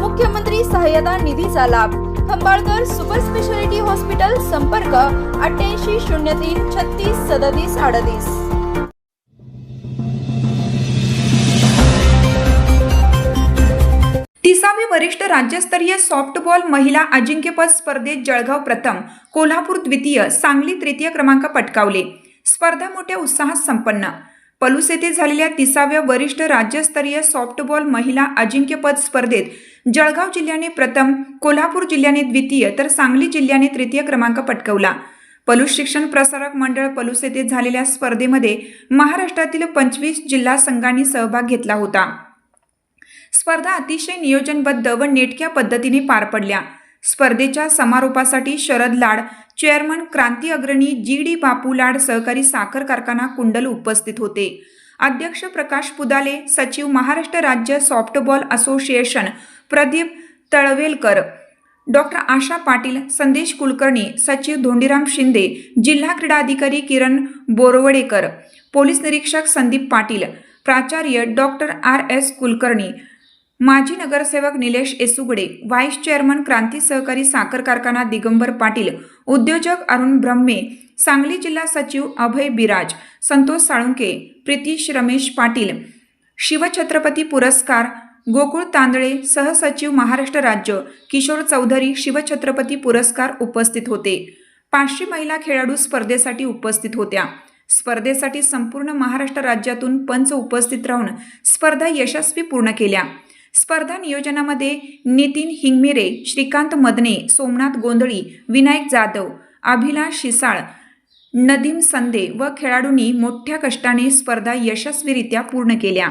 मुख्यमंत्री सहाय्यता निधीचा लाभ. खंबाळकर सुपर स्पेशालिटी हॉस्पिटल संपर्क अठ्ठ्याऐंशी शून्य तीन छत्तीस सदतीस अडतीस. तिसावी वरिष्ठ राज्यस्तरीय सॉफ्टबॉल महिला अजिंक्यपद स्पर्धेत जळगाव प्रथम कोल्हापूर द्वितीय सांगली तृतीय क्रमांक पटकावले. स्पर्धा मोठ्या उत्साहात संपन्न. पलूस येथे झालेल्या तिसाव्या वरिष्ठ राज्यस्तरीय सॉफ्टबॉल महिला अजिंक्यपद स्पर्धेत जळगाव जिल्ह्याने प्रथम कोल्हापूर जिल्ह्याने द्वितीय तर सांगली जिल्ह्याने तृतीय क्रमांक पटकवला. पलूस शिक्षण प्रसारक मंडळ पलूस येथे झालेल्या स्पर्धेमध्ये महाराष्ट्रातील पंचवीस जिल्हा संघांनी सहभाग घेतला होता. स्पर्धा अतिशय नियोजनबद्ध व नेटक्या पद्धतीने पार पडल्या. स्पर्धेच्या समारोपासाठी शरद लाड चेअरमन क्रांती अग्रणी जी डी बापू लाड सहकारी साखर कारखाना कुंडल उपस्थित होते. अध्यक्ष प्रकाश पुदाले सचिव महाराष्ट्र राज्य softball association Pradeep Talwelkar doctor Asha Patil Sandesh Kulkarni सचिव धोंडीराम शिंदे जिल्हा क्रीडा अधिकारी किरण बोरवडेकर पोलीस निरीक्षक संदीप पाटील प्राचार्य डॉक्टर आर एस कुलकर्णी माजी नगरसेवक निलेश एसुगडे व्हाईस चेअरमन क्रांती सहकारी साखर कारखाना दिगंबर पाटील उद्योजक अरुण ब्रह्मे सांगली जिल्हा सचिव अभय बिराज संतोष साळुंके प्रितीश रमेश पाटील शिवछत्रपती पुरस्कार गोकुळ तांदळे सहसचिव महाराष्ट्र राज्य किशोर चौधरी शिवछत्रपती पुरस्कार उपस्थित होते. पाचशे महिला खेळाडू स्पर्धेसाठी उपस्थित होत्या. स्पर्धेसाठी संपूर्ण महाराष्ट्र राज्यातून पंच उपस्थित राहून स्पर्धा यशस्वी पूर्ण केल्या. स्पर्धा नियोजनामध्ये नितीन हिंगमिरे श्रीकांत मदने सोमनाथ गोंधळी विनायक जाधव अभिलाष शिसाळ नदीम संदे व खेळाडूंनी मोठ्या कष्टाने स्पर्धा यशस्वीरित्या पूर्ण केल्या.